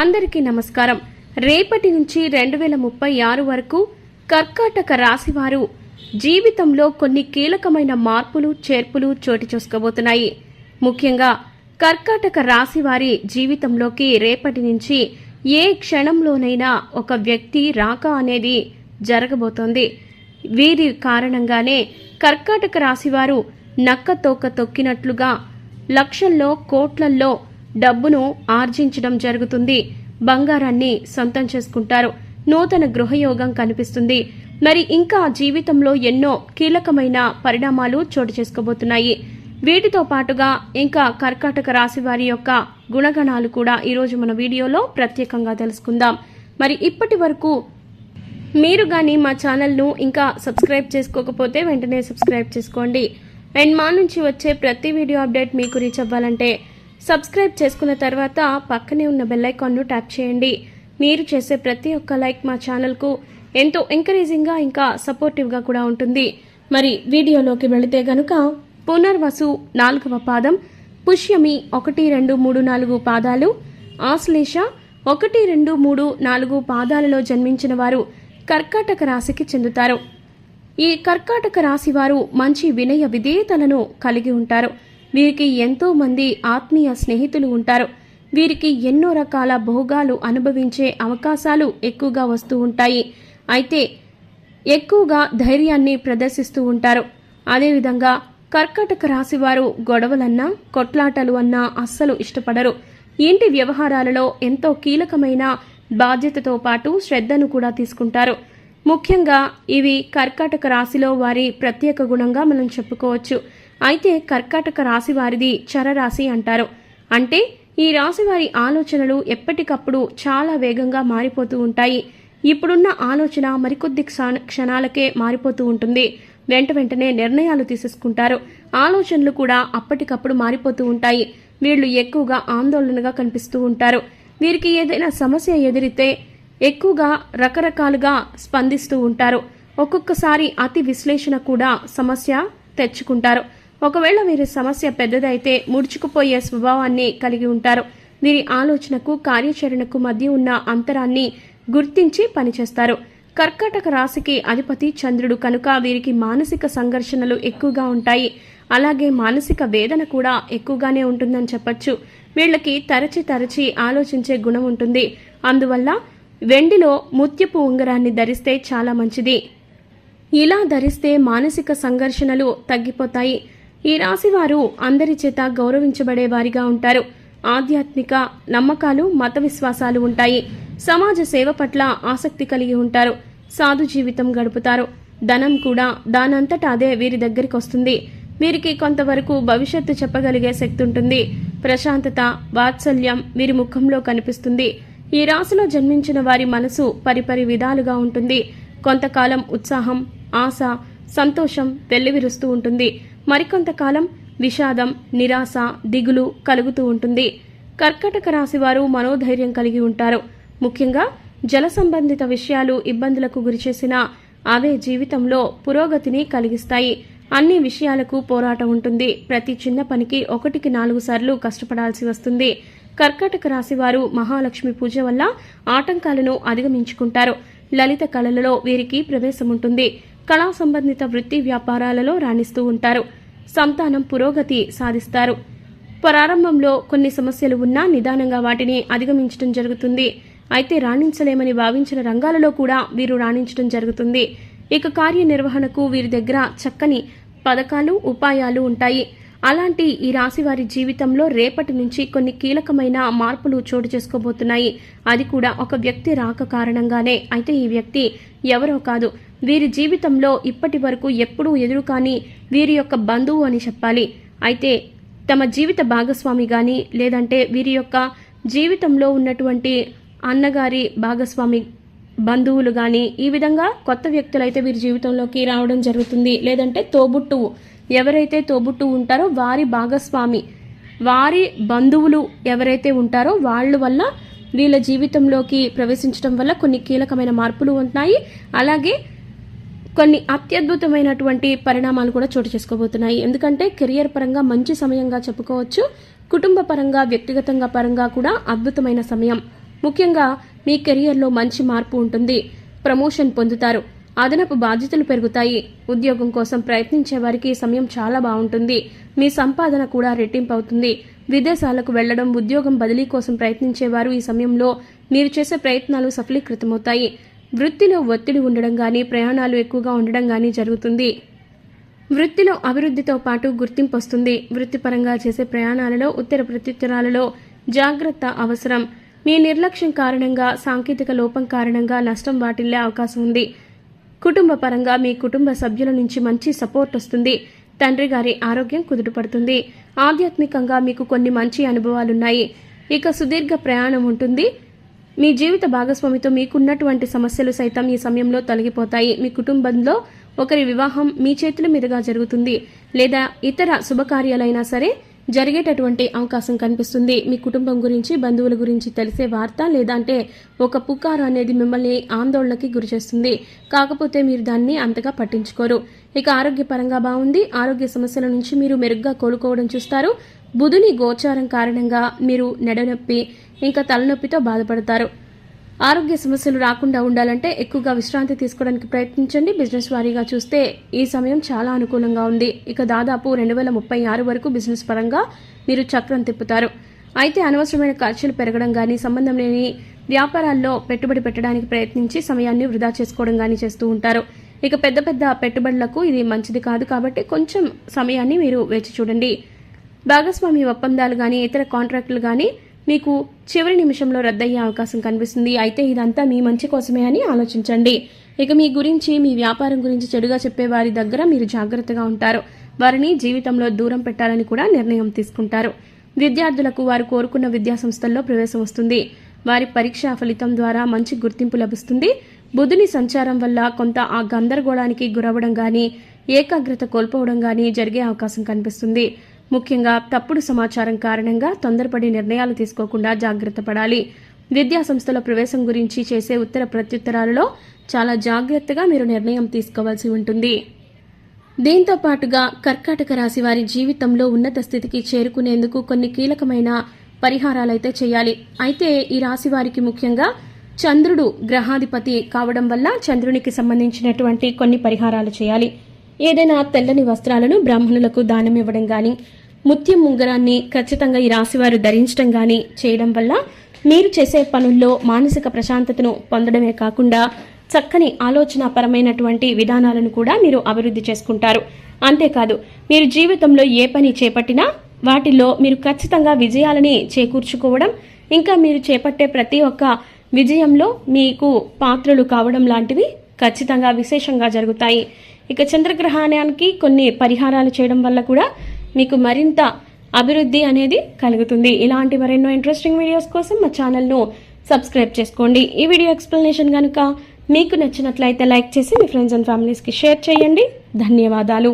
అందరికీ నమస్కారం. రేపటి నుంచి రెండు వేల ముప్పై ఆరు వరకు కర్కాటక రాశివారు జీవితంలో కొన్ని కీలకమైన మార్పులు చేర్పులు చోటు చేసుకోబోతున్నాయి. ముఖ్యంగా కర్కాటక రాశివారి జీవితంలోకి రేపటి నుంచి ఏ క్షణంలోనైనా ఒక వ్యక్తి రాక అనేది జరగబోతోంది. వీరి కారణంగానే కర్కాటక రాశివారు నక్క తోక తొక్కినట్లుగా లక్షల్లో కోట్లల్లో డబ్బును ఆర్జించడం జరుగుతుంది. బంగారాన్ని సొంతం చేసుకుంటారు. నూతన గృహయోగం కనిపిస్తుంది. మరి ఇంకా జీవితంలో ఎన్నో కీలకమైన పరిణామాలు చోటు చేసుకోబోతున్నాయి. వీటితో పాటుగా ఇంకా కర్కాటక రాశి వారి యొక్క గుణగణాలు కూడా ఈరోజు మన వీడియోలో ప్రత్యేకంగా తెలుసుకుందాం. మరి ఇప్పటి వరకు మీరు కానీ మా ఛానల్ను ఇంకా సబ్స్క్రైబ్ చేసుకోకపోతే వెంటనే సబ్స్క్రైబ్ చేసుకోండి. అండ్ మా నుంచి వచ్చే ప్రతి వీడియో అప్డేట్ మీకు రీచ్ అవ్వాలంటే సబ్స్క్రైబ్ చేసుకున్న తర్వాత పక్కనే ఉన్న బెల్లైకాన్ను ట్యాప్ చేయండి. మీరు చేసే ప్రతి ఒక్క లైక్ మా ఛానల్కు ఎంతో ఎంకరేజింగ్గా ఇంకా సపోర్టివ్గా కూడా ఉంటుంది. మరి వీడియోలోకి వెళితే గనుక పునర్వసు నాలుగవ పాదం పుష్యమి ఒకటి రెండు మూడు నాలుగు పాదాలు ఆశ్లేష ఒకటి రెండు మూడు నాలుగు పాదాలలో జన్మించిన వారు కర్కాటక రాశికి చెందుతారు. ఈ కర్కాటక రాశి వారు మంచి వినయ విధేయతలను కలిగి ఉంటారు. వీరికి ఎంతో మంది ఆత్మీయ స్నేహితులు ఉంటారు. వీరికి ఎన్నో రకాల భోగాలు అనుభవించే అవకాశాలు ఎక్కువగా వస్తూ ఉంటాయి. అయితే ఎక్కువగా ధైర్యాన్ని ప్రదర్శిస్తూ ఉంటారు. అదేవిధంగా కర్కాటక రాశి వారు గొడవలన్నా కొట్లాటలు అన్నా అస్సలు ఇష్టపడరు. ఇంటి వ్యవహారాలలో ఎంతో కీలకమైన బాధ్యతతో పాటు శ్రద్ధను కూడా తీసుకుంటారు. ముఖ్యంగా ఇవి కర్కాటక రాశిలో వారి ప్రత్యేక గుణంగా మనం చెప్పుకోవచ్చు. అయితే కర్కాటక రాశి వారిది చరరాశి అంటారు. అంటే ఈ రాశి వారి ఆలోచనలు ఎప్పటికప్పుడు చాలా వేగంగా మారిపోతూ ఉంటాయి. ఇప్పుడున్న ఆలోచన మరికొద్ది క్షణ- క్షణాలకే మారిపోతూ ఉంటుంది. వెంట వెంటనే నిర్ణయాలు తీసేసుకుంటారు. ఆలోచనలు కూడా అప్పటికప్పుడు మారిపోతూ ఉంటాయి. వీళ్ళు ఎక్కువగా ఆందోళనగా కనిపిస్తూ ఉంటారు. వీరికి ఏదైనా సమస్య ఎదిరితే ఎక్కువగా రకరకాలుగా స్పందిస్తూ ఉంటారు. ఒక్కొక్కసారి అతి విశ్లేషణ కూడా సమస్య తెచ్చుకుంటారు. ఒకవేళ వీరి సమస్య పెద్దదైతే ముడుచుకుపోయే స్వభావాన్ని కలిగి ఉంటారు. వీరి ఆలోచనకు కార్యాచరణకు మధ్య ఉన్న అంతరాన్ని గుర్తించి పనిచేస్తారు. కర్కాటక రాశికి అధిపతి చంద్రుడు కనుక వీరికి మానసిక సంఘర్షణలు ఎక్కువగా ఉంటాయి. అలాగే మానసిక వేదన కూడా ఎక్కువగానే ఉంటుందని చెప్పొచ్చు. వీళ్ళకి తరచి తరచి ఆలోచించే గుణం ఉంటుంది. అందువల్ల వెండిలో ముత్యపు ఉంగరాన్ని ధరిస్తే చాలా మంచిది. ఇలా ధరిస్తే మానసిక సంఘర్షణలు తగ్గిపోతాయి. ఈ రాశివారు అందరి చేత గౌరవించబడే వారిగా ఉంటారు. ఆధ్యాత్మిక నమ్మకాలు మత విశ్వాసాలు ఉంటాయి. సమాజ సేవ పట్ల ఆసక్తి కలిగి ఉంటారు. సాధు జీవితం గడుపుతారు. ధనం కూడా దానంతటా అదే వీరి దగ్గరికి వస్తుంది. వీరికి కొంతవరకు భవిష్యత్తు చెప్పగలిగే శక్తి ఉంటుంది. ప్రశాంతత వాత్సల్యం వీరి ముఖంలో కనిపిస్తుంది. ఈ రాశిలో జన్మించిన వారి మనసు పరిపరి విధాలుగా ఉంటుంది. కొంతకాలం ఉత్సాహం ఆశ సంతోషం వెల్లివిరుస్తూ ఉంటుంది. మరికొంతకాలం విషాదం నిరాశ దిగులు కలుగుతూ ఉంటుంది. కర్కటక రాశి వారు మనోధైర్యం కలిగి ఉంటారు. ముఖ్యంగా జల సంబంధిత విషయాలు ఇబ్బందులకు గురిచేసిన అవే జీవితంలో పురోగతిని కలిగిస్తాయి. అన్ని విషయాలకు పోరాటం ఉంటుంది. ప్రతి చిన్న పనికి ఒకటికి నాలుగు సార్లు కష్టపడాల్సి వస్తుంది. కర్కాటక రాశి వారు మహాలక్ష్మి పూజ వల్ల ఆటంకాలను అధిగమించుకుంటారు. లలిత కళలలో వీరికి ప్రవేశం ఉంటుంది. కళా సంబంధిత వృత్తి వ్యాపారాలలో రాణిస్తూ ఉంటారు. సంతానం పురోగతి సాధిస్తారు. ప్రారంభంలో కొన్ని సమస్యలు ఉన్నా నిదానంగా వాటిని అధిగమించడం జరుగుతుంది. అయితే రాణించలేమని భావించిన రంగాలలో కూడా వీరు రాణించడం జరుగుతుంది. ఇక కార్యనిర్వహణకు వీరి దగ్గర చక్కని పథకాలు ఉపాయాలు ఉంటాయి. అలాంటి ఈ రాశి వారి జీవితంలో రేపటి నుంచి కొన్ని కీలకమైన మార్పులు చోటు చేసుకోబోతున్నాయి. అది కూడా ఒక వ్యక్తి రాక కారణంగానే. అయితే ఈ వ్యక్తి ఎవరో కాదు. వీరి జీవితంలో ఇప్పటి వరకు ఎప్పుడూ ఎదురు కాని వీరి యొక్క బంధువు అని చెప్పాలి. అయితే తమ జీవిత భాగస్వామి కానీ లేదంటే వీరి యొక్క జీవితంలో ఉన్నటువంటి అన్నగారి భాగస్వామి బంధువులు కానీ ఈ విధంగా కొత్త వ్యక్తులైతే వీరి జీవితంలోకి రావడం జరుగుతుంది. లేదంటే తోబుట్టువు ఎవరైతే తోబుట్టు ఉంటారో వారి భాగస్వామి వారి బంధువులు ఎవరైతే ఉంటారో వాళ్ళ వల్ల వీళ్ళ జీవితంలోకి ప్రవేశించడం వల్ల కొన్ని కీలకమైన మార్పులు ఉన్నాయి అలాగే కొన్ని అత్యద్భుతమైనటువంటి పరిణామాలు కూడా చోటు చేసుకోబోతున్నాయి. ఎందుకంటే కెరియర్ పరంగా మంచి సమయంగా చెప్పుకోవచ్చు. కుటుంబ పరంగా వ్యక్తిగతంగా పరంగా కూడా అద్భుతమైన సమయం. ముఖ్యంగా మీ కెరియర్లో మంచి మార్పు ఉంటుంది. ప్రమోషన్ పొందుతారు. అదనపు బాధ్యతలు పెరుగుతాయి. ఉద్యోగం కోసం ప్రయత్నించే వారికి ఈ సమయం చాలా బాగుంటుంది. మీ సంపాదన కూడా రెట్టింపు అవుతుంది. విదేశాలకు వెళ్ళడం ఉద్యోగం బదిలీ కోసం ప్రయత్నించేవారు ఈ సమయంలో మీరు చేసే ప్రయత్నాలు సఫలీకృతమవుతాయి. వృత్తిలో ఒత్తిడి ఉండడం కానీ ప్రయాణాలు ఎక్కువగా ఉండడం కానీ జరుగుతుంది. వృత్తిలో అభివృద్ధితో పాటు గుర్తింపు వస్తుంది. వృత్తిపరంగా చేసే ప్రయాణాలలో ఉత్తర ప్రత్యుత్తరాలలో జాగ్రత్త అవసరం. మీ నిర్లక్ష్యం కారణంగా సాంకేతిక లోపం కారణంగా నష్టం వాటిల్లే అవకాశం ఉంది. కుటుంబ పరంగా మీ కుటుంబ సభ్యుల నుంచి మంచి సపోర్ట్ వస్తుంది. తండ్రి గారి ఆరోగ్యం కుదుటపడుతుంది. ఆధ్యాత్మికంగా మీకు కొన్ని మంచి అనుభవాలున్నాయి. ఇక సుదీర్ఘ ప్రయాణం ఉంటుంది. మీ జీవిత భాగస్వామితో మీకున్నటువంటి సమస్యలు సైతం ఈ సమయంలో తొలగిపోతాయి. మీ కుటుంబంలో ఒకరి వివాహం మీ చేతుల మీదుగా జరుగుతుంది. లేదా ఇతర శుభకార్యాలైనా సరే జరిగేటటువంటి అవకాశం కనిపిస్తుంది. మీ కుటుంబం గురించి బంధువుల గురించి తెలిసే వార్త లేదంటే ఒక పుకారు అనేది మిమ్మల్ని ఆందోళనకి గురిచేస్తుంది కాకపోతే మీరు దాన్ని అంతగా పట్టించుకోరు. ఇక ఆరోగ్యపరంగా బాగుంది. ఆరోగ్య సమస్యల నుంచి మీరు మెరుగ్గా కోలుకోవడం చూస్తారు. బుధుని గోచారం కారణంగా మీరు నెడనొప్పి ఇంకా తలనొప్పితో బాధపడతారు. ఆరోగ్య సమస్యలు రాకుండా ఉండాలంటే ఎక్కువగా విశ్రాంతి తీసుకోవడానికి ప్రయత్నించండి. బిజినెస్ వారీగా చూస్తే ఈ సమయం చాలా అనుకూలంగా ఉంది. ఇక దాదాపు రెండు వేల ముప్పై ఆరు వరకు బిజినెస్ పరంగా మీరు చక్రం తిప్పుతారు. అయితే అనవసరమైన ఖర్చులు పెరగడం కానీ సంబంధం లేని వ్యాపారాల్లో పెట్టుబడి పెట్టడానికి ప్రయత్నించి సమయాన్ని వృధా చేసుకోవడం కానీ చేస్తూ ఉంటారు. ఇక పెద్ద పెద్ద పెట్టుబడులకు ఇది మంచిది కాదు కాబట్టి కొంచెం సమయాన్ని మీరు వేచి చూడండి. భాగస్వామి ఒప్పందాలు కానీ ఇతర కాంట్రాక్టులు కానీ మీకు చివరి నిమిషంలో రద్దయ్యే అవకాశం కనిపిస్తుంది. అయితే ఇదంతా మీ మంచి కోసమే అని ఆలోచించండి. ఇక మీ గురించి మీ వ్యాపారం గురించి చెడుగా చెప్పే వారి దగ్గర మీరు జాగ్రత్తగా ఉంటారు. వారిని జీవితంలో దూరం పెట్టాలని కూడా నిర్ణయం తీసుకుంటారు. విద్యార్థులకు వారు కోరుకున్న విద్యా సంస్థల్లో ప్రవేశం వస్తుంది. వారి పరీక్షా ఫలితం ద్వారా మంచి గుర్తింపు లభిస్తుంది. బుధుని సంచారం వల్ల కొంత ఆ గందరగోళానికి గురవడం కానీ ఏకాగ్రత కోల్పోవడం కానీ జరిగే అవకాశం కనిపిస్తుంది. ముఖ్యంగా తప్పుడు సమాచారం కారణంగా తొందరపడి నిర్ణయాలు తీసుకోకుండా జాగ్రత్త పడాలి. విద్యా సంస్థల ప్రవేశం గురించి చేసే ఉత్తర ప్రత్యుత్తరాలలో చాలా జాగ్రత్తగా మీరు నిర్ణయం తీసుకోవాల్సి ఉంటుంది. దీంతో పాటుగా కర్కాటక రాశి వారి జీవితంలో ఉన్నత స్థితికి చేరుకునేందుకు కొన్ని కీలకమైన పరిహారాలైతే చేయాలి. అయితే ఈ రాశి వారికి ముఖ్యంగా చంద్రుడు గ్రహాధిపతి కావడం వల్ల చంద్రునికి సంబంధించినటువంటి కొన్ని పరిహారాలు చేయాలి. ఏదైనా తెల్లని వస్త్రాలను బ్రాహ్మణులకు దానం ఇవ్వడం గాని ముత్యం ఉంగరాన్ని ఖచ్చితంగా ఈ రాశివారు ధరించడం గాని చేయడం వల్ల మీరు చేసే పనుల్లో మానసిక ప్రశాంతతను పొందడమే కాకుండా చక్కని ఆలోచనాపరమైనటువంటి విధానాలను కూడా మీరు అభివృద్ధి చేసుకుంటారు. అంతేకాదు మీరు జీవితంలో ఏ పని చేపట్టినా వాటిల్లో మీరు ఖచ్చితంగా విజయాలని చేకూర్చుకోవడం ఇంకా మీరు చేపట్టే ప్రతి ఒక్క విజయంలో మీకు పాత్రలు కావడం లాంటివి ఖచ్చితంగా విశేషంగా జరుగుతాయి. ఇక చంద్రగ్రహణానికి కొన్ని పరిహారాలు చేయడం వల్ల కూడా మీకు మరింత అభివృద్ధి అనేది కలుగుతుంది. ఇలాంటి మరెన్నో ఇంట్రెస్టింగ్ వీడియోస్ కోసం మా ఛానల్ను సబ్స్క్రైబ్ చేసుకోండి. ఈ వీడియో ఎక్స్ప్లెనేషన్ కనుక మీకు నచ్చినట్లయితే లైక్ చేసి మీ ఫ్రెండ్స్ అండ్ ఫ్యామిలీస్కి షేర్ చేయండి. ధన్యవాదాలు.